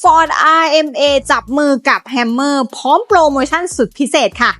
Ford RMA จับมือกับ Hammer พร้อมโปรโมชั่นสุดพิเศษค่ะ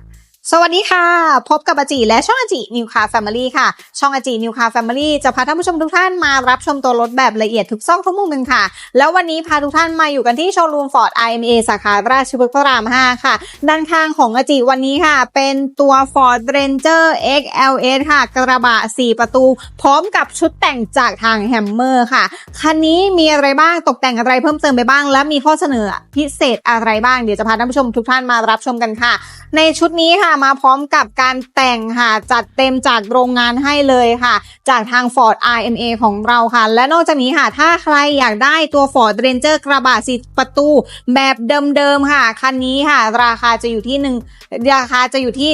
สวัสดีค่ะ พบกับอาจีและช่องอาจีนิวคา Family ค่ะ ช่องอาจีนิวคา Family จะพาท่านผู้ชมทุกท่านมารับชมตัวรถแบบละเอียดทุกซอกทุกมุมกันค่ะ แล้ววันนี้พาทุกท่านมาอยู่กันที่โชว์รูม Ford RMA สาขาราชพฤกษ์พระราม 5 ค่ะ ด้านข้างของอาจีวันนี้ค่ะ เป็นตัว Ford Ranger XLS ค่ะ กระบะ 4 ประตู พร้อมกับชุดแต่งจากทาง Hammer ค่ะ คันนี้มีอะไรบ้างตกแต่งอะไรเพิ่มเติมไปบ้าง และมีข้อเสนอพิเศษอะไรบ้างเดี๋ยวจะพาท่านผู้ชมทุกท่านมารับชมกันค่ะ ในชุดนี้ค่ะมาพร้อมกับการแต่งค่ะ จัดเต็มจากโรงงานให้เลยค่ะ จากทาง Ford RMA ของเราค่ะ และนอกจากนี้ค่ะ ถ้าใครอยากได้ตัว Ford Ranger กระบะสีประตูแบบเดิมๆค่ะ คันนี้ค่ะ ราคาจะอยู่ที่หนึ่งราคาจะอยู่ที่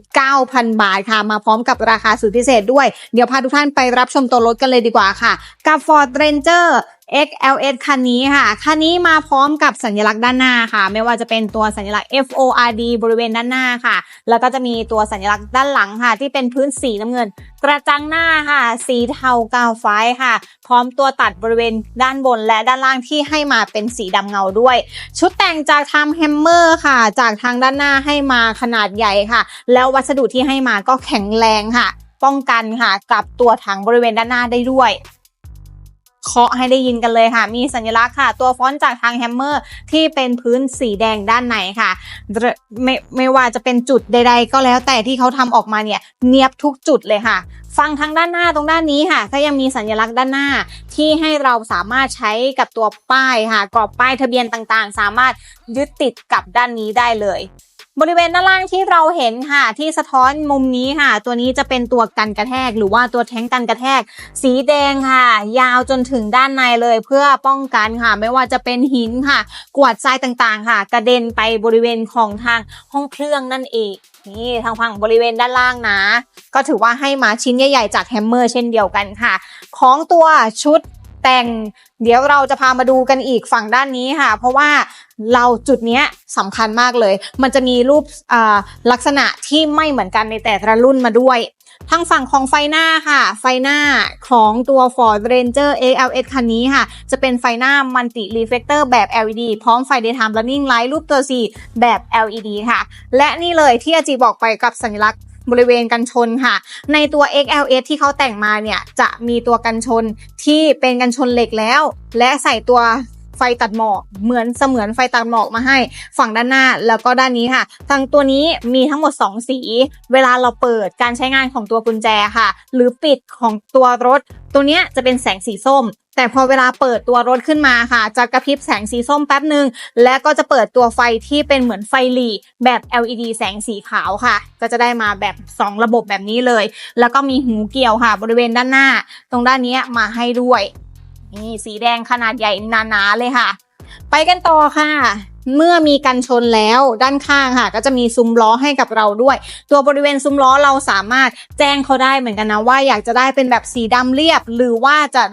799,000 บาทค่ะ มาพร้อมกับราคาสุดพิเศษด้วย เดี๋ยวพาทุกท่านไปรับชมตัวรถกันเลยดีกว่าค่ะ กับ Ford Ranger XLS คันนี้ค่ะ คันนี้มาพร้อมกับสัญลักษณ์ด้านหน้าค่ะ ไม่ว่าจะเป็นตัวสัญลักษณ์ FORD บริเวณด้านหน้าค่ะ แล้วก็จะมีตัวสัญลักษณ์ด้านหลังค่ะ ที่เป็นพื้นสีน้ำเงิน กระจังหน้าค่ะ สีเทากาวไฟค่ะ พร้อมตัวตัดบริเวณด้านบนและด้านล่างที่ให้มาเป็นสีดำเงาด้วย ชุดแต่งจากทางแฮมเมอร์ค่ะ จากทางด้านหน้าให้มาขนาดใหญ่ค่ะ แล้ววัสดุที่ให้มาก็แข็งแรงค่ะ ป้องกันค่ะกับตัวถังบริเวณด้านหน้าได้ด้วย เคาะให้ได้ยินกันเลยค่ะ มีสัญลักษณ์ค่ะ ตัวฟอนต์จากทางแฮมเมอร์ที่เป็นพื้นสีแดงด้านในค่ะ ไม่ไม่ว่าจะเป็นจุดใด ๆ ก็แล้วแต่ที่เขาทำออกมาเนี่ยเนียบทุกจุดเลยค่ะฟังทางด้านหน้าตรงด้านนี้ค่ะ ก็ยังมีสัญลักษณ์ด้านหน้าที่ให้เราสามารถใช้กับตัวป้ายค่ะกรอบป้ายทะเบียนต่างๆ สามารถยึดติดกับด้านนี้ได้เลย บริเวณด้านล่างที่เราเห็นค่ะ ที่สะท้อนมุมนี้ค่ะ ตัวนี้จะเป็นตัวกันกระแทก หรือว่าตัวแท้งกันกระแทก สีแดงค่ะ ยาวจนถึงด้านในเลยเพื่อป้องกันค่ะ ไม่ว่าจะเป็นหินค่ะ กวาดทรายต่างๆ ค่ะ กระเด็นไปบริเวณของทางห้องเครื่องนั่นเองนี่ทางฝั่งบริเวณด้านล่างนะ ก็ถือว่าให้มาชิ้นใหญ่ๆจากแฮมเมอร์เช่นเดียวกันค่ะ ของตัวชุด แต่ง เดี๋ยวเราจะพามาดูกันอีกฝั่งด้านนี้ค่ะ เพราะว่าเราจุดนี้สำคัญมากเลย มันจะมีรูปอ่าลักษณะที่ไม่เหมือนกันในแต่ละรุ่นมาด้วยทางฝั่งของไฟหน้าค่ะ ไฟหน้าของตัว Ford Ranger XLS คันนี้ค่ะ จะเป็นไฟหน้า Multi Reflector แบบ LED พร้อมไฟ Daytime Running Light รูปตัว C แบบ LED ค่ะ และนี่เลยที่อาจีบอกไปกับสัญลักษณ์ บริเวณกันชนค่ะ ในตัว XLS ที่เขาแต่งมาเนี่ยจะมีตัวกันชนที่เป็นกันชนเหล็กแล้ว และใส่ตัว ไฟตัดหมอกเหมือนเสมือนไฟตัดหมอกมาให้ฝั่งด้านหน้าแล้วก็ด้านนี้ค่ะทางตัวนี้มีทั้งหมด 2 สี เวลาเราเปิดการใช้งานของตัวกุญแจค่ะ หรือปิดของตัวรถ ตัวเนี้ยจะเป็นแสงสีส้ม แต่พอเวลาเปิดตัวรถขึ้นมาค่ะ จะกระพริบแสงสีส้มแป๊บหนึ่งและก็จะเปิดตัวไฟที่เป็นเหมือนไฟหลีแบบ LED แสงสีขาวค่ะ ก็จะได้มาแบบ 2 ระบบแบบนี้เลย แล้วก็มีหูเกี่ยวค่ะ บริเวณด้านหน้า ตรงด้านนี้มาให้ด้วย นี่สีแดงขนาดใหญ่หนาๆเลยค่ะ ไปกันต่อค่ะ เมื่อมีกันชนแล้วด้านข้างค่ะ ก็จะมีซุ้มล้อให้กับเราด้วย ตัวบริเวณซุ้มล้อเราสามารถแจ้งเขาได้เหมือนกันนะว่าอยากจะได้เป็นแบบสีดำเรียบ หรือว่าจะ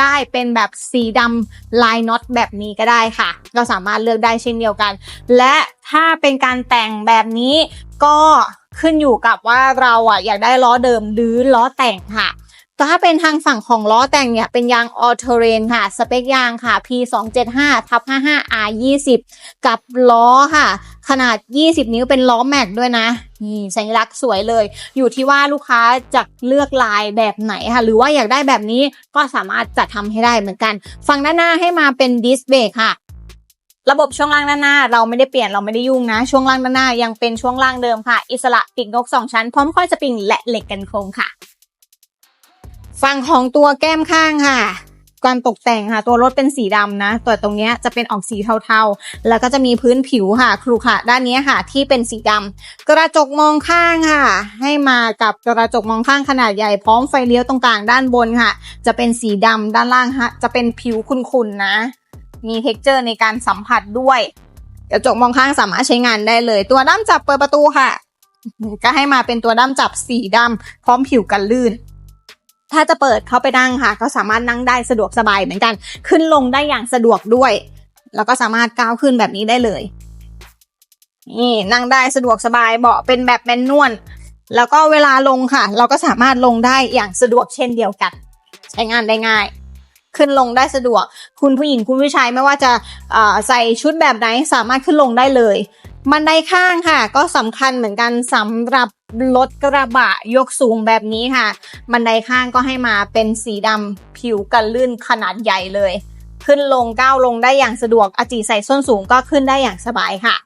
ได้เป็นแบบสีดำลายน็อตแบบนี้ก็ได้ค่ะก็สามารถเลือกได้เช่นเดียวกัน และถ้าเป็นการแต่งแบบนี้ก็ขึ้นอยู่กับว่าเราอะอยากได้ล้อเดิมหรือล้อแต่งค่ะ ถ้าเป็นทางฝั่งของล้อแต่งเนี่ยเป็นยาง All Terrain ค่ะ สเปคยางค่ะ P 2 7 5ทับ55 R 20กับล้อค่ะ ขนาด 20 นิ้วเป็นล้อแม็กด้วยนะ นี่สัญลักษณ์สวยเลย อยู่ที่ว่าลูกค้าจะเลือกลายแบบไหนค่ะ หรือว่าอยากได้แบบนี้ก็สามารถจัดทำให้ได้เหมือนกัน ฝั่งด้านหน้าให้มาเป็นดิสเบรกค่ะระบบช่วงล่างด้านหน้าเราไม่ได้เปลี่ยนเราไม่ได้ยุ่งนะ ช่วงล่างด้านหน้ายังเป็นช่วงล่างเดิมค่ะ อิสระปีกนกสองชั้นพร้อมข้อยสปริงและเหล็กกันโครงค่ะ ฝั่งของตัวแก้มข้างค่ะการตกแต่งค่ะ ตัวรถเป็นสีดำนะตัวตรงนี้จะเป็นออกสีเทาๆ แล้วก็จะมีพื้นผิวค่ะครูค่ะ ด้านนี้ค่ะ ที่เป็นสีดำกระจกมองข้างค่ะ ให้มากับกระจกมองข้างขนาดใหญ่พร้อมไฟเลี้ยวตรงกลางด้านบนค่ะ จะเป็นสีดำด้านล่างฮะจะเป็นผิวขุ่นๆนะ มีเท็กเจอร์ในการสัมผัสด้วย กระจกมองข้างสามารถใช้งานได้เลย ตัวด้ามจับเปิดประตูค่ะ ก็ให้มาเป็นตัวด้ามจับสีดำพร้อมผิวกันลื่น ถ้าจะเปิดเข้าไปนั่งค่ะ ก็สามารถนั่งได้สะดวกสบายเหมือนกัน ขึ้นลงได้อย่างสะดวกด้วย แล้วก็สามารถก้าวขึ้นแบบนี้ได้เลย นี่นั่งได้สะดวกสบายเบาะเป็นแบบแมนนวลแล้วก็เวลาลงค่ะ เราก็สามารถลงได้อย่างสะดวกเช่นเดียวกัน ใช้งานได้ง่าย ขึ้นลงได้สะดวก คุณผู้หญิงคุณผู้ชายไม่ว่าจะใส่ชุดแบบไหนสามารถขึ้นลงได้เลยบันไดข้างค่ะ ก็สำคัญเหมือนกันสำหรับ รถกระบะยกสูงแบบนี้ค่ะ บันไดข้างก็ให้มาเป็นสีดำผิวกันลื่นขนาดใหญ่เลย ขึ้นลงก้าวลงได้อย่างสะดวกอาจีใส่ส้นสูงก็ขึ้นได้อย่างสบายค่ะ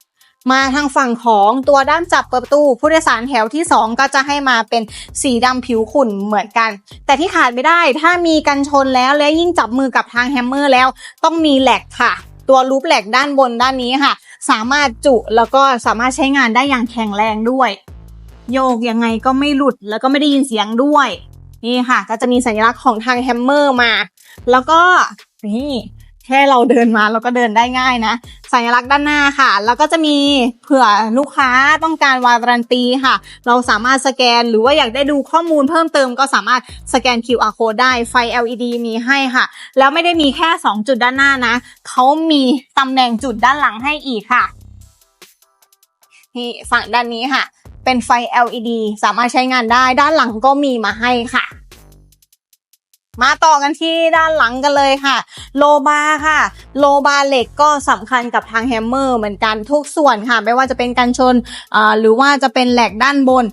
มาทางฝั่งของตัวด้านจับประตูผู้โดยสารแถวที่ 2 ก็จะให้มาเป็นสีดำผิวขุ่นเหมือนกัน แต่ที่ขาดไม่ได้ถ้ามีกันชนแล้วและยิ่งจับมือกับทางแฮมเมอร์แล้ว ต้องมีแหลกค่ะ ตัวลูปแหลกด้านบนด้านนี้ค่ะ สามารถจุแล้วก็สามารถใช้งานได้อย่างแข็งแรงด้วย โยกยังไงก็ไม่หลุดแล้วก็ไม่ได้ยินเสียงด้วย นี่ค่ะ ก็จะมีสัญลักษณ์ของทางแฮมเมอร์มา แล้วก็นี่แค่เราเดินมาเราก็เดินได้ง่ายนะ สัญลักษณ์ด้านหน้าค่ะ แล้วก็จะมีเผื่อลูกค้าต้องการวารันตีค่ะ เราสามารถสแกนหรือว่าอยากได้ดูข้อมูลเพิ่มเติมก็สามารถสแกน QR code ได้ไฟ LED มีให้ค่ะ แล้วไม่ได้มีแค่ 2 จุดด้านหน้านะเขามีตำแหน่งจุดด้านหลังให้อีกค่ะนี่ฝั่งด้านนี้ค่ะ เป็นไฟ LED สามารถใช้งานได้ ด้านหลังก็มีมาให้ค่ะ มาต่อกันที่ด้านหลังกันเลยค่ะ โลบาร์ค่ะ โลบาร์เหล็กก็สำคัญกับทางแฮมเมอร์เหมือนกันทุกส่วนค่ะ ไม่ว่าจะเป็นกันชน หรือว่าจะเป็นแหลกด้านบน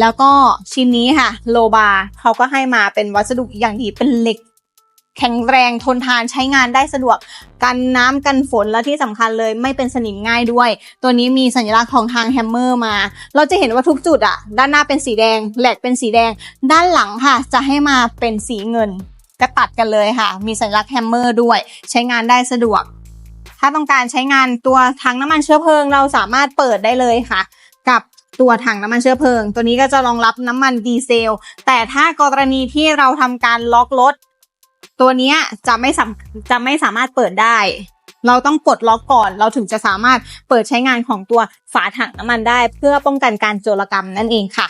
แล้วก็ชิ้นนี้ค่ะ โลบาร์เขาก็ให้มาเป็นวัสดุอย่างดีเป็นเหล็ก แข็งแรงทนทานใช้งานได้สะดวก กันน้ำกันฝนและที่สำคัญเลยไม่เป็นสนิมง่ายด้วย ตัวนี้มีสัญลักษณ์ของทางแฮมเมอร์มา เราจะเห็นว่าทุกจุดอะด้านหน้าเป็นสีแดงแหลกเป็นสีแดง ด้านหลังค่ะ จะให้มาเป็นสีเงินก็ตัดกันเลยค่ะ มีสัญลักษณ์แฮมเมอร์ด้วย ใช้งานได้สะดวก ถ้าต้องการใช้งานตัวถังน้ำมันเชื้อเพลิง เราสามารถเปิดได้เลยค่ะ กับตัวถังน้ำมันเชื้อเพลิง ตัวนี้ก็จะรองรับน้ำมันดีเซล แต่ถ้ากรณีที่เราทำการล็อกรถ ตัวเนี้ยจะไม่สามจะไม่สามารถเปิดได้ เราต้องปลดล็อกก่อน เราถึงจะสามารถเปิดใช้งานของตัวฝาถังน้ำมันได้ เพื่อป้องกันการโจรกรรมนั่นเองค่ะ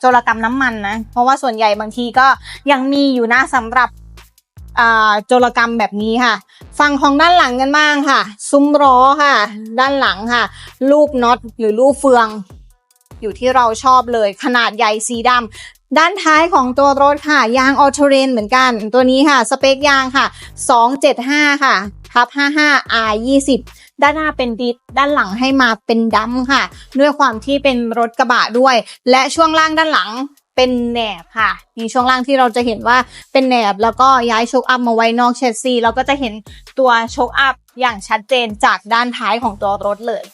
โจรกรรมน้ำมันนะ เพราะว่าส่วนใหญ่บางทีก็ยังมีอยู่นะสำหรับอ่าโจรกรรมแบบนี้ค่ะ ฝั่งของด้านหลังกันบ้างค่ะ ซุ้มล้อค่ะ ด้านหลังค่ะ ลูกน็อตหรือลูกเฟือง อยู่ที่เราชอบเลย ขนาดใหญ่สีดำ ด้านท้ายของตัวรถค่ะ ยางออโตเรนเหมือนกัน ตัวนี้ค่ะ สเปคยางค่ะ 275 ค่ะทับ55 R 20ด้านหน้าเป็นดิสด้านหลังให้มาเป็นดัมค่ะ ด้วยความที่เป็นรถกระบะด้วย และช่วงล่างด้านหลังเป็นแหนบค่ะ มีช่วงล่างที่เราจะเห็นว่าเป็นแหนบ แล้วก็ย้ายโชคอัพมาไว้นอกเชสซีเราก็จะเห็นตัวโชคอัพอย่างชัดเจนจากด้านท้ายของตัวรถเลย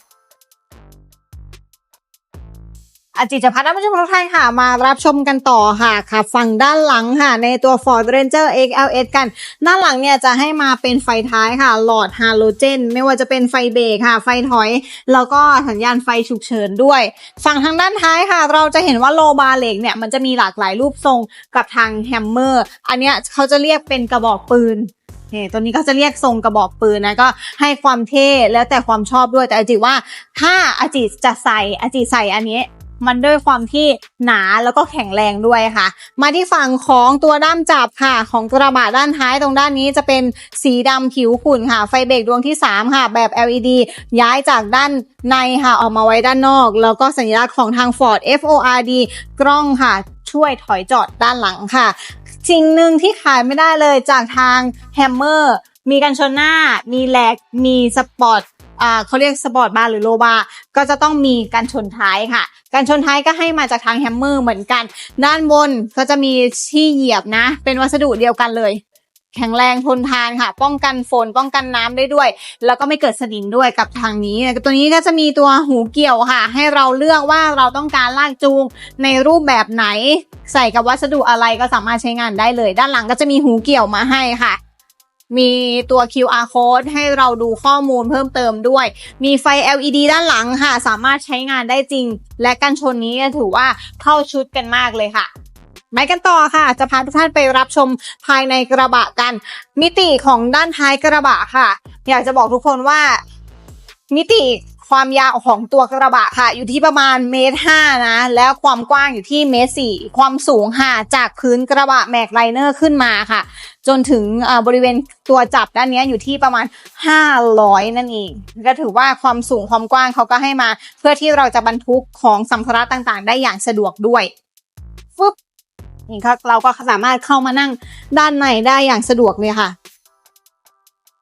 อาจิจะพาท่านผู้ชมทุกท่านค่ะ มารับชมกันต่อค่ะค่ะ ฝั่งด้านหลังค่ะ ในตัว Ford Ranger XLS กัน ด้านหลังเนี่ยจะให้มาเป็นไฟท้ายค่ะ หลอดฮาโลเจน ไม่ว่าจะเป็นไฟเบรกค่ะ ไฟถอย แล้วก็สัญญาณไฟฉุกเฉินด้วย ฝั่งทางด้านท้ายค่ะ เราจะเห็นว่าโลบาร์เหล็กเนี่ยมันจะมีหลากหลายรูปทรงกับทางแฮมเมอร์ อันเนี้ยเขาจะเรียกเป็นกระบอกปืนนี่ตัวนี้ก็จะเรียกทรงกระบอกปืนนะก็ให้ความเท่แล้วแต่ความชอบด้วยแต่อาจิว่าถ้าอาจิจะใส่อาจิใส่อันนี้ มันด้วยความที่หนาแล้วก็แข็งแรงด้วยค่ะ มาที่ฝั่งของตัวด้ามจับค่ะ ของกระบะด้านท้ายตรงด้านนี้จะเป็นสีดำผิวขุ่นค่ะ ไฟเบรกดวงที่ 3 ค่ะ แบบ LED ย้ายจากด้านในค่ะออกมาไว้ด้านนอก แล้วก็สัญลักษณ์ของทาง Ford FORD กล้องค่ะ ช่วยถอยจอดด้านหลังค่ะสิ่งหนึ่งที่ขายไม่ได้เลยจากทางแฮมเมอร์มีกันชนหน้า มีแลก มีสปอร์ต เขาเรียกสปอร์ตบาร์หรือโลบาร์ก็จะต้องมีกันชนท้ายค่ะกันชนท้ายก็ให้มาจากทางแฮมเมอร์เหมือนกัน ด้านบนก็จะมีที่เหยียบนะ เป็นวัสดุเดียวกันเลย แข็งแรงทนทานค่ะ ป้องกันฝนป้องกันน้ำได้ด้วย แล้วก็ไม่เกิดสนิมด้วยกับทางนี้ ตัวนี้ก็จะมีตัวหูเกี่ยวค่ะ ให้เราเลือกว่าเราต้องการลากจูงในรูปแบบไหน ใส่กับวัสดุอะไรก็สามารถใช้งานได้เลย ด้านหลังก็จะมีหูเกี่ยวมาให้ค่ะ มีตัว QR code ให้เราดูข้อมูลเพิ่มเติมด้วย มีไฟ LED ด้านหลังค่ะ สามารถใช้งานได้จริง และกันชนนี้ถือว่าเข้าชุดกันมากเลยค่ะไปกันต่อค่ะ จะพาทุกท่านไปรับชมภายในกระบะกัน มิติของด้านท้ายกระบะค่ะ อยากจะบอกทุกคนว่า มิติความยาวของตัวกระบะค่ะ อยู่ที่ประมาณเมตรห้านะ แล้วความกว้างอยู่ที่เมตรสี่ความสูงค่ะจากพื้นกระบะแม็กไลเนอร์ขึ้นมาค่ะ จนถึงบริเวณตัวจับด้านนี้อยู่ที่ประมาณ 500 นั่นเอง ก็ถือว่าความสูงความกว้างเขาก็ให้มา เพื่อที่เราจะบรรทุกของสัมภาระต่างๆ ได้อย่างสะดวกด้วยฟึบนี่ครับเราก็สามารถเข้ามานั่งด้านในได้อย่างสะดวกเลยค่ะ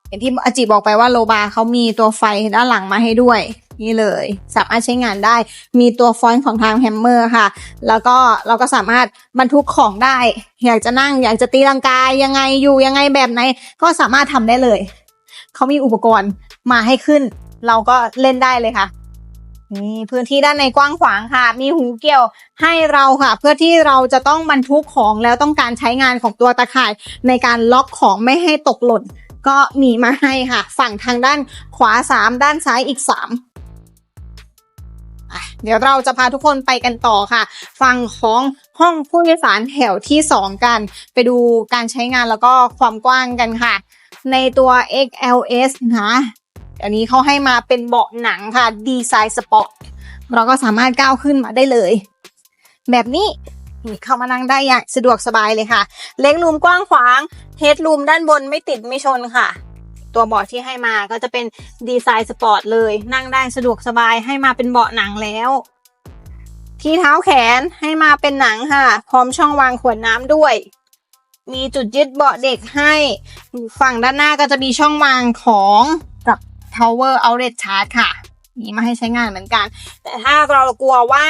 อย่างที่อาจิบอกไปว่าโลบาเขามีตัวไฟด้านหลังมาให้ด้วย นี่เลย สามารถใช้งานได้ มีตัวฟอนต์ของทางแฮมเมอร์ค่ะ แล้วก็เราก็สามารถบรรทุกของได้ อยากจะนั่งอยากจะตีลังกายยังไงอยู่ยังไงแบบไหน ก็สามารถทำได้เลย เขามีอุปกรณ์มาให้ขึ้น เราก็เล่นได้เลยค่ะนี่พื้นที่ด้านในกว้างขวางค่ะ มีหูเกี่ยวให้เราค่ะ เพื่อที่เราจะต้องบรรทุกของแล้วต้องการใช้งานของตัวตะข่าย ในการล็อกของไม่ให้ตกหล่น ก็มีมาให้ค่ะ ฝั่งทางด้านขวาสามด้านซ้ายอีกสาม เดี๋ยวเราจะพาทุกคนไปกันต่อค่ะฝั่งของห้องผู้โดยสารแถวที่สองกัน ไปดูการใช้งานแล้วก็ความกว้างกันค่ะ ในตัว XLS นะอันนี้เขาให้มาเป็นเบาะหนังค่ะ ดีไซน์สปอร์ตเราก็สามารถก้าวขึ้นมาได้เลย แบบนี้มีเข้ามานั่งได้อย่างสะดวกสบายเลยค่ะ เล็กรูมกว้างขวาง เฮดรูมด้านบนไม่ติดไม่ชนค่ะ ตัวเบาะที่ให้มาก็จะเป็นดีไซน์สปอร์ตเลย นั่งได้สะดวกสบายให้มาเป็นเบาะหนังแล้ว ที่เท้าแขนให้มาเป็นหนังค่ะ พร้อมช่องวางขวดน้ำด้วย มีจุดยึดเบาะเด็กให้ ฝั่งด้านหน้าก็จะมีช่องวางของกับ power outlet charge ค่ะมีมาให้ใช้งานเหมือนกัน แต่ถ้าเรากลัวว่า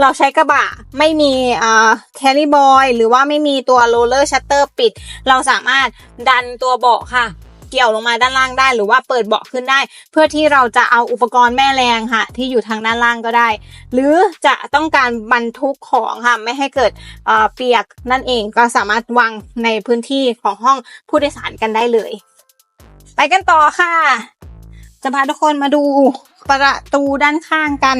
เราใช้กระบะไม่มีอ่า carry boy หรือว่าไม่มีตัว roller shutter ปิด เราสามารถดันตัวเบาะค่ะ เกี่ยวลงมาด้านล่างได้ หรือว่าเปิดเบาะขึ้นได้ เพื่อที่เราจะเอาอุปกรณ์แม่แรงค่ะ ที่อยู่ทางด้านล่างก็ได้ หรือจะต้องการบรรทุกของค่ะไม่ให้เกิดเเปียกนั่นเองก็สามารถวางในพื้นที่ของห้องผู้โดยสารกันได้เลย ไปกันต่อค่ะ จะพาทุกคนมาดูประตูด้านข้างกัน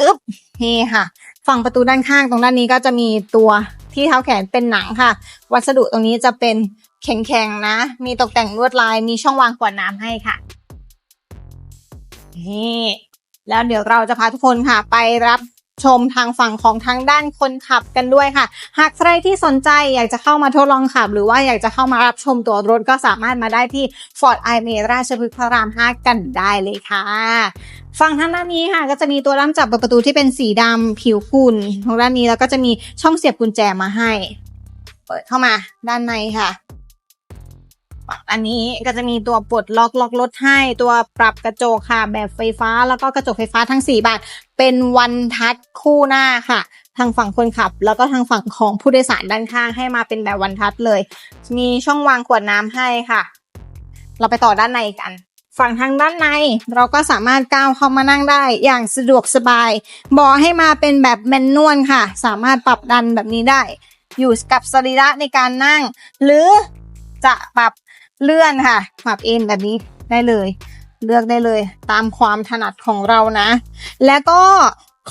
อึ๊บนี่ค่ะ ฝั่งประตูด้านข้างตรงด้านนี้ก็จะมีตัวที่เท้าแขนเป็นหนังค่ะ วัสดุตรงนี้จะเป็น แข็งๆนะ มีตกแต่งลวดลายมีช่องวางขวดน้ำให้ค่ะนี่แล้วเดี๋ยวเราจะพาทุกคนค่ะ ไปรับชมทางฝั่งของทางด้านคนขับกันด้วยค่ะ หากใครที่สนใจอยากจะเข้ามาทดลองขับ หรือว่าอยากจะเข้ามารับชมตัวรถก็สามารถมาได้ที่ Ford i m a ราชพฤกษ์พระราม 5 กันได้เลยค่ะ ฝั่งทางด้านนี้ค่ะ ก็จะมีตัวด้ามจับเปิดประตูที่เป็นสีดำผิวขุ่นทางด้านนี้แล้วก็จะมีช่องเสียบกุญแจมาให้ เปิดเข้ามาด้านในค่ะ อันนี้ก็จะมีตัวปลดล็อกล็อกรถให้ตัวปรับกระจกค่ะ แบบไฟฟ้าแล้วก็กระจกไฟฟ้าทั้ง 4 บานเป็นวันทัชคู่หน้าค่ะ ทางฝั่งคนขับ แล้วก็ทางฝั่งของผู้โดยสารด้านข้างให้มาเป็นแบบวันทัชเลย มีช่องวางขวดน้ำให้ค่ะ เราไปต่อด้านในกัน ฝั่งทางด้านในเราก็สามารถก้าวเข้ามานั่งได้อย่างสะดวกสบายเบอกให้มาเป็นแบบแมนนวลค่ะ สามารถปรับดันแบบนี้ได้ อยู่กับสรีระในการนั่ง หรือจะปรับ เลื่อนค่ะปรับเอนแบบนี้ได้เลย เลือกได้เลยตามความถนัดของเรานะ แล้วก็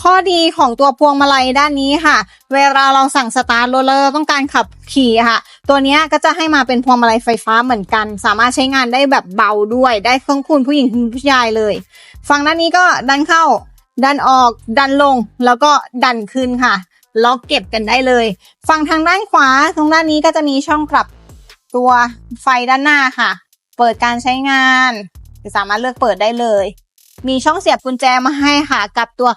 ข้อดีของตัวพวงมาลัยด้านนี้ค่ะ เวลาเราสั่งสตาร์ทรถแล้วเราต้องการขับขี่ค่ะ ตัวนี้ก็จะให้มาเป็นพวงมาลัยไฟฟ้าเหมือนกัน สามารถใช้งานได้แบบเบาด้วยได้เครื่องคุณผู้หญิงคุณผู้ชายเลย ฝั่งด้านนี้ก็ดันเข้า ดันออก ดันลง แล้วก็ดันขึ้นค่ะ ล็อกเก็บกันได้เลย ฝั่งทางด้านขวาตรงด้านนี้ก็จะมีช่องปรับ ตัวไฟด้านหน้าค่ะ เปิดการใช้งานสามารถเลือกเปิดได้เลย มีช่องเสียบกุญแจมาให้ค่ะ กับตัว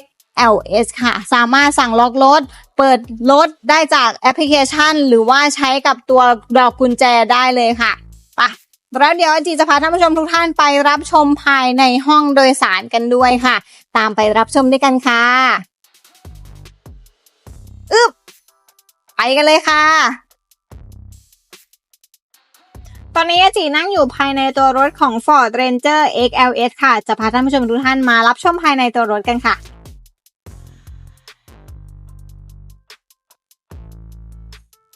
XLS ค่ะ สามารถสั่งล็อกรถ เปิดรถได้จากแอปพลิเคชัน หรือว่าใช้กับตัวดอกกุญแจได้เลยค่ะไปแล้วเดี๋ยวจีจะพาท่านผู้ชมทุกท่านไปรับชมภายในห้องโดยสารกันด้วยค่ะ ตามไปรับชมด้วยกันค่ะอึบไปกันเลยค่ะ ตอนนี้จีนั่งอยู่ภายในตัวรถของ Ford Ranger XLS ค่ะ จะพาท่านผู้ชมทุกท่านมารับชมภายในตัวรถกันค่ะ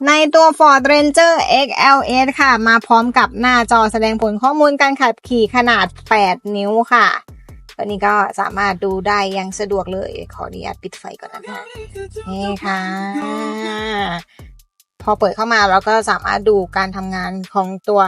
ในตัว Ford Ranger XLS ค่ะ มาพร้อมกับหน้าจอแสดงผลข้อมูลการขับขี่ขนาด 8 นิ้วค่ะ ตัวนี้ก็สามารถดูได้ยังสะดวกเลย ขออนุญาตปิดไฟก่อนนะคะนี่ค่ะ พอเปิดเข้ามาเราก็สามารถดูการทำงานของตัว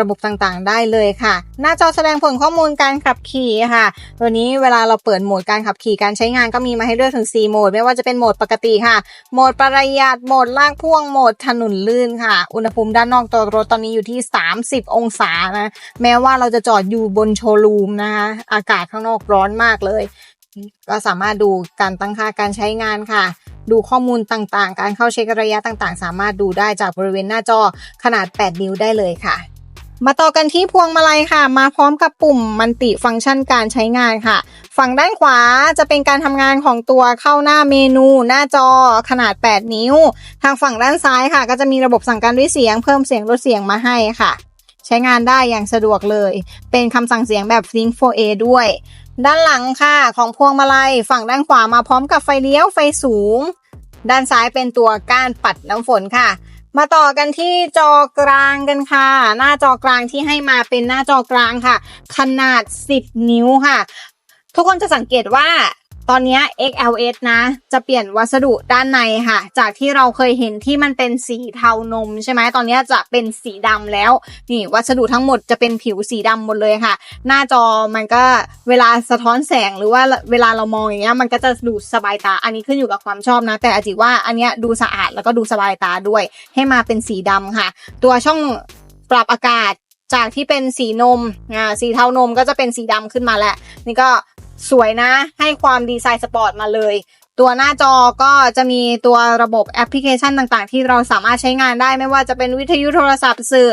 ระบบต่างๆ ได้เลยค่ะ หน้าจอแสดงผลข้อมูลการขับขี่ค่ะ ตัวนี้เวลาเราเปิดโหมดการขับขี่การใช้งานก็มีมาให้เลือกถึง 4 โหมด ไม่ว่าจะเป็นโหมดปกติค่ะ โหมดประหยัด โหมดลากพ่วง โหมดถนนลื่นค่ะ อุณหภูมิด้านนอกตัวรถตอนนี้อยู่ที่ 30 องศานะ แม้ว่าเราจะจอดอยู่บนโชว์รูมนะคะ อากาศข้างนอกร้อนมากเลย ก็สามารถดูการตั้งค่าการใช้งานค่ะดูข้อมูลต่างๆ การเข้าเช็คระยะต่างๆ สามารถดูได้จากบริเวณหน้าจอขนาด 8 นิ้วได้เลยค่ะมาต่อกันที่พวงมาลัยค่ะ มาพร้อมกับปุ่มมันติฟังก์ชันการใช้งานค่ะ ฝั่งด้านขวาจะเป็นการทำงานของตัวเข้าหน้าเมนูหน้าจอขนาด 8 นิ้ว ทางฝั่งด้านซ้ายค่ะ ก็จะมีระบบสั่งการด้วยเสียงเพิ่มเสียงลดเสียงมาให้ค่ะ ใช้งานได้อย่างสะดวกเลย เป็นคำสั่งเสียงแบบ Think 4A ด้วย ด้านหลังค่ะของพวงมาลัยฝั่งด้านขวามาพร้อมกับไฟเลี้ยวไฟสูง ด้านซ้ายเป็นตัวก้านปัดน้ำฝนค่ะ มาต่อกันที่จอกลางกันค่ะ หน้าจอกลางที่ให้มาเป็นหน้าจอกลางค่ะ ขนาด 10 นิ้วค่ะ ทุกคนจะสังเกตว่า ตอนนี้ XLS นะจะเปลี่ยนวัสดุด้านในค่ะ จากที่เราเคยเห็นที่มันเป็นสีเทานมใช่ไหมตอนนี้จะเป็นสีดำแล้ว นี่วัสดุทั้งหมดจะเป็นผิวสีดำหมดเลยค่ะ หน้าจอมันก็เวลาสะท้อนแสงหรือว่าเวลาเรามองอย่างเงี้ยมันก็จะดูสบายตา อันนี้ขึ้นอยู่กับความชอบนะ แต่อาจิว่าอันเนี้ยดูสะอาดแล้วก็ดูสบายตาด้วย ให้มาเป็นสีดำค่ะ ตัวช่องปรับอากาศจากที่เป็นสีนมอ่าสีเทานมก็จะเป็นสีดำขึ้นมาแล้ว นี่ก็ สวยนะ ให้ความดีไซน์สปอร์ตมาเลย ตัวหน้าจอก็จะมีตัวระบบแอปพลิเคชันต่างๆ ที่เราสามารถใช้งานได้ไม่ว่าจะเป็นวิทยุโทรศัพท์สื่อ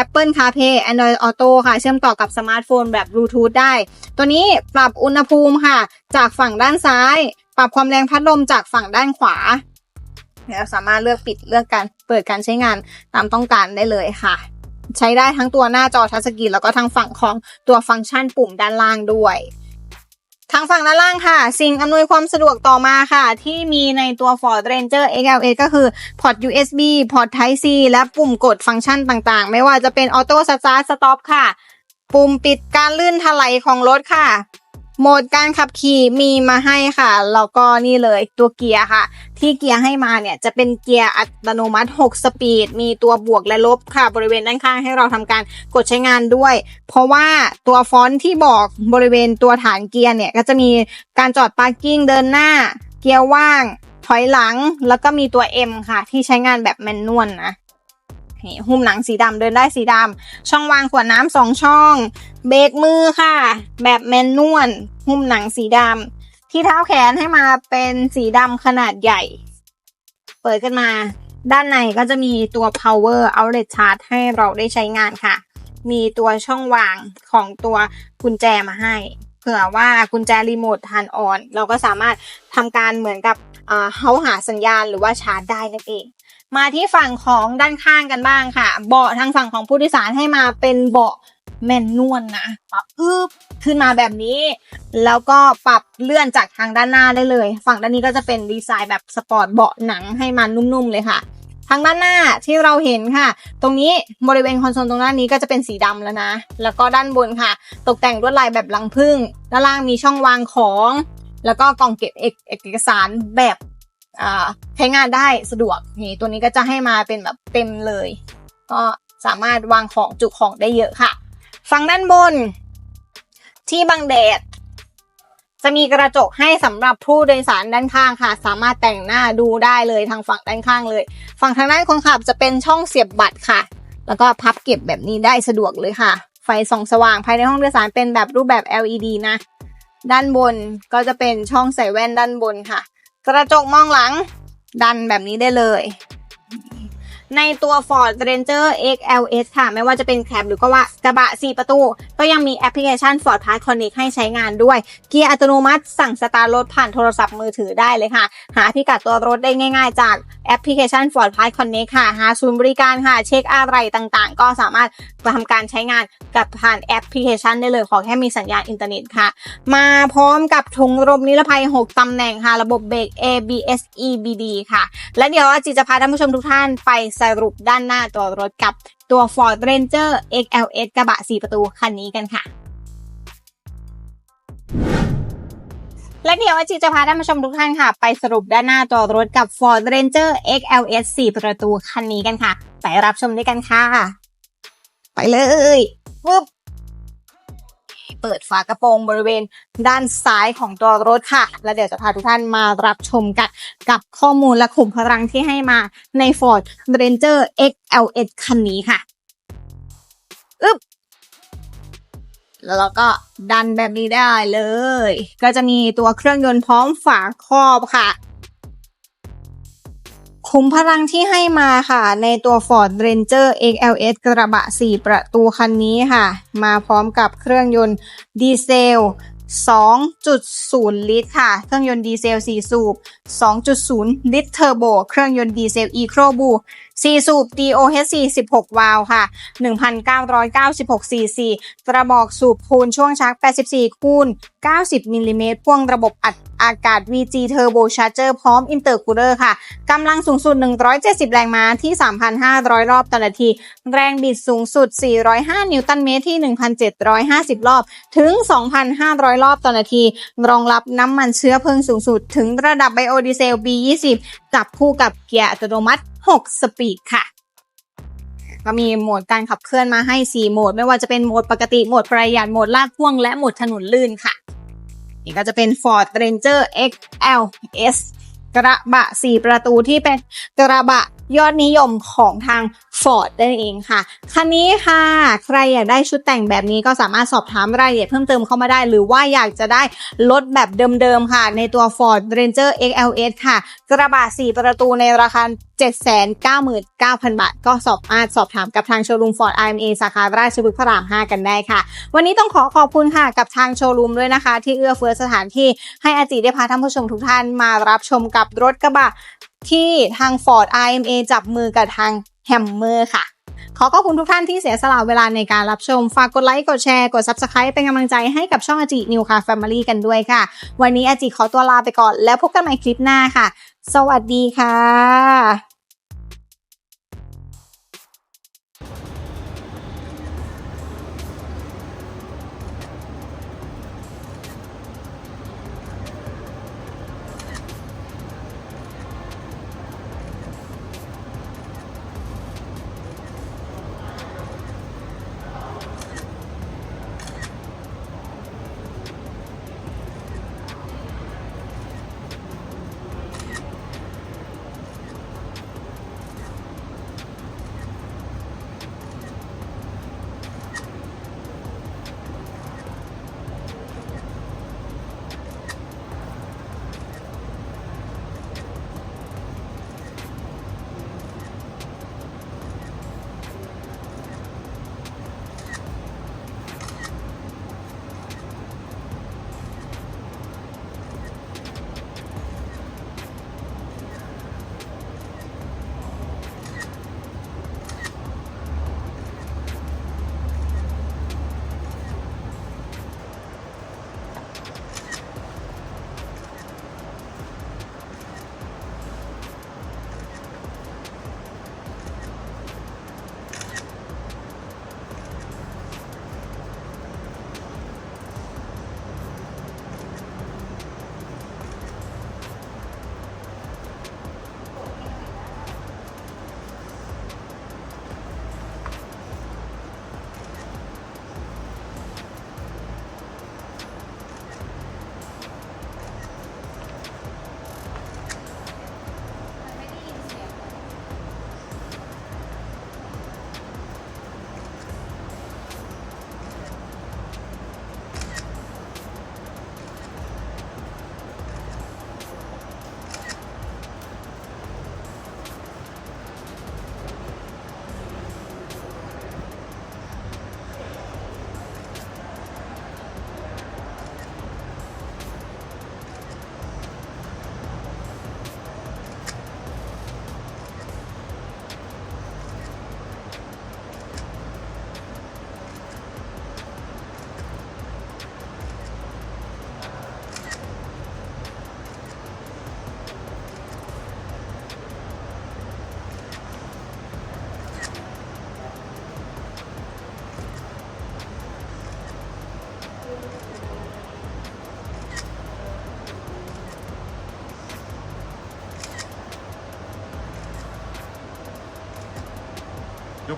Apple CarPlay Android Auto ค่ะ เชื่อมต่อกับสมาร์ทโฟนแบบบลูทูธได้ ตัวนี้ปรับอุณหภูมิค่ะ จากฝั่งด้านซ้าย ปรับความแรงพัดลมจากฝั่งด้านขวาเราสามารถเลือกปิดเลือกการเปิดการใช้งานตามต้องการได้เลยค่ะ ใช้ได้ทั้งตัวหน้าจอทัชสกรีนแล้วก็ทางฝั่งของตัวฟังก์ชันปุ่มด้านล่างด้วย ทางฝั่งด้านล่างค่ะ สิ่งอำนวยความสะดวกต่อมาค่ะ ที่มีในตัว Ford Ranger XLS ก็คือพอร์ต USB พอร์ต Type C และปุ่มกดฟังก์ชันต่างๆ ไม่ว่าจะเป็น Auto Start Stop ค่ะ ปุ่มปิดการลื่นถลายของรถค่ะ โหมดการขับขี่มีมาให้ค่ะ แล้วก็นี่เลยตัวเกียร์ค่ะ ที่เกียร์ให้มาเนี่ยจะเป็นเกียร์อัตโนมัติ 6 สปีด มีตัวบวกและลบค่ะ บริเวณด้านข้างให้เราทำการกดใช้งานด้วย เพราะว่าตัวฟอนต์ที่บอกบริเวณตัวฐานเกียร์เนี่ยก็จะมีการจอดพาร์กิ้งเดินหน้า เกียร์ว่าง ถอยหลัง แล้วก็มีตัว M ค่ะ ที่ใช้งานแบบแมนนวลนะนี่หุ้มหนังสีดำเดินได้สีดำช่องวางขวดน้ำสองช่อง เบรกมือค่ะ แบบแมนนวลหุ้มหนังสีดำที่เท้าแขนให้มาเป็นสีดำขนาดใหญ่ เปิดขึ้นมา ด้านในก็จะมีตัว power outlet charge ให้เราได้ใช้งานค่ะ มีตัวช่องวางของตัวกุญแจมาให้ เผื่อว่ากุญแจรีโมททันออน เราก็สามารถทำการเหมือนกับเขาหาสัญญาณหรือว่าชาร์จได้นั่นเองมาที่ฝั่งของด้านข้างกันบ้างค่ะ เบาะทางฝั่งของผู้โดยสารให้มาเป็นเบาะ แม่นนวลนะปรับอึบขึ้นมาแบบนี้ แล้วก็ปรับเลื่อนจากทางด้านหน้าได้เลย ฝั่งด้านนี้ก็จะเป็นดีไซน์แบบสปอร์ตเบาะหนังให้มันนุ่มๆเลยค่ะ ทางด้านหน้าที่เราเห็นค่ะ ตรงนี้บริเวณคอนโซลตรงด้านนี้ก็จะเป็นสีดำแล้วนะ แล้วก็ด้านบนค่ะ ตกแต่งลวดลายแบบลังพึ่งด้านล่างมีช่องวางของ แล้วก็กล่องเก็บเอกเอกสารแบบใช้งานได้สะดวกนี่ตัวนี้ก็จะให้มาเป็นแบบเต็มเลย ก็สามารถวางของจุของได้เยอะค่ะ ฝั่งด้านบน ที่บังแดด จะมีกระจกให้สำหรับผู้โดยสารด้านข้างค่ะ สามารถแต่งหน้าดูได้เลยทางฝั่งด้านข้างเลย ฝั่งทางด้านคนขับจะเป็นช่องเสียบบัตรค่ะ แล้วก็พับเก็บแบบนี้ได้สะดวกเลยค่ะ ไฟส่องสว่างภายในห้องโดยสารเป็นแบบรูปแบบ LED นะ ด้านบนก็จะเป็นช่องใส่แว่นด้านบนค่ะ กระจกมองหลังดันแบบนี้ได้เลย ในตัว Ford Ranger XLS ค่ะ ไม่ว่าจะเป็นแคบหรือก็ว่ากระบะ 4 ประตู ก็ยังมีแอปพลิเคชัน Ford Pass Connect ให้ใช้งานด้วย เกียร์อัตโนมัติสั่งสตาร์ทรถผ่านโทรศัพท์มือถือได้เลยค่ะ หาพิกัดตัวรถได้ง่ายๆ จากแอปพลิเคชัน Ford Pass Connect ค่ะ หาศูนย์บริการค่ะ เช็คอะไรต่างๆ ก็สามารถทำการใช้งานกับผ่านแอปพลิเคชันได้เลย ขอแค่มีสัญญาณอินเทอร์เน็ตค่ะ มาพร้อมกับถุงลมนิรภัย 6ตำแหน่งค่ะ ระบบเบรก ABS EBD ค่ะ และเดี๋ยวจิจะพาท่านผู้ชมทุกท่านไปสรุปด้านหน้าตัวรถกับตัว Ford Ranger XLS กระบะ 4 ประตูคันนี้กันค่ะ และเดี๋ยวอาจิจะพาท่านผู้ชมทุกท่านค่ะ ไปสรุปด้านหน้าตัวรถกับ Ford Ranger XLS 4 ประตูคันนี้กันค่ะ ไปรับชมด้วยกันค่ะ ไปเลยปึ๊บ เปิดฝากระโปรงบริเวณด้านซ้ายของตัวรถค่ะ แล้วเดี๋ยวจะพาทุกท่านมารับชมกันกับข้อมูลและขุมพลังที่ให้มาใน Ford Ranger XLS คันนี้ค่ะอึ๊บแล้วเราก็ดันแบบนี้ได้เลย ก็จะมีตัวเครื่องยนต์พร้อมฝาครอบค่ะ คุ้มพลังที่ให้มาค่ะ ในตัว Ford Ranger XLS กระบะ 4 ประตูคันนี้ค่ะ มาพร้อมกับเครื่องยนต์ดีเซล 2.0 ลิตรค่ะ เครื่องยนต์ดีเซล 4 สูบ 2.0 ลิตรเทอร์โบ เครื่องยนต์ดีเซล e-Pro b 4 สูบ DOHC 16 วาล์วค่ะ 1,996 cc กระบอกสูบคูณช่วงชัก 84 คูณ 90 มิลลิเมตรพ่วงระบบอัดอากาศ VG Turbo Charger พร้อม Intercooler ค่ะ กำลังสูงสุด 170 แรงม้าที่ 3,500 รอบต่อนาที แรงบิดสูงสุด 405 นิวตันเมตรที่ 1,750 รอบ ถึง 2,500 รอบต่อนาที รองรับน้ำมันเชื้อเพลิงสูงสุด ถึงระดับไบโอดีเซล B20 จับคู่กับเกียร์อัตโนมัติ 6 สปีดค่ะ ก็มีโหมดการขับเคลื่อนมาให้ 4 โหมด ไม่ว่าจะเป็นโหมดปกติ โหมดประหยัด โหมดลากพ่วง และโหมดถนนลื่นค่ะ นี่ก็จะเป็น Ford Ranger XLS กระบะ 4 ประตูที่เป็นกระบะ ยอดนิยมของทาง Ford นั่นเองค่ะ คันนี้ค่ะ ใครอยากได้ชุดแต่งแบบนี้ก็สามารถสอบถามรายละเอียดเพิ่มเติมเข้ามาได้ หรือว่าอยากจะได้รถแบบเดิมๆค่ะ ในตัว Ford Ranger XLS ค่ะ กระบะ 4 ประตูในราคา 799,000 บาท ก็สามารถสอบถามกับทางโชว์รูม Ford IMA สาขาราชพฤกษ์พระราม 5 กันได้ค่ะ วันนี้ต้องขอขอบคุณค่ะกับทางโชว์รูมด้วยนะคะ ที่เอื้อเฟื้อสถานที่ให้อาจิได้พาท่านผู้ชมทุกท่านมารับชมกับรถกระบะ ที่ทาง Ford IMA จับมือกับทางแฮมเมอร์ค่ะ ขอขอบคุณทุกท่านที่เสียสละเวลาในการรับชม ฝากกดไลค์ กดแชร์ กด Subscribe เป็นกำลังใจให้กับช่องอาจินิวคาแฟมิลี่กันด้วยค่ะ วันนี้อาจิขอตัวลาไปก่อนแล้วพบกันใหม่คลิปหน้าค่ะ สวัสดีค่ะ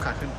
กขาขึ้น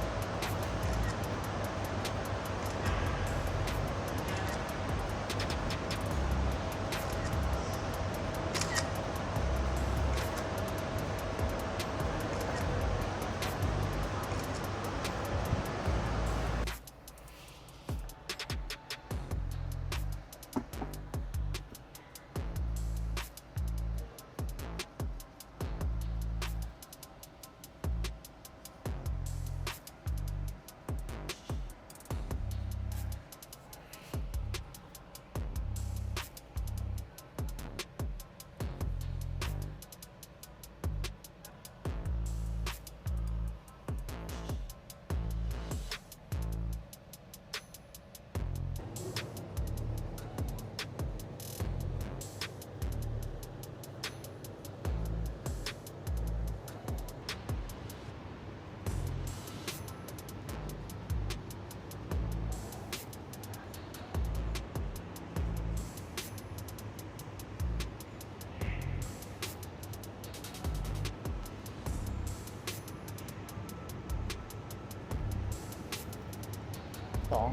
สอง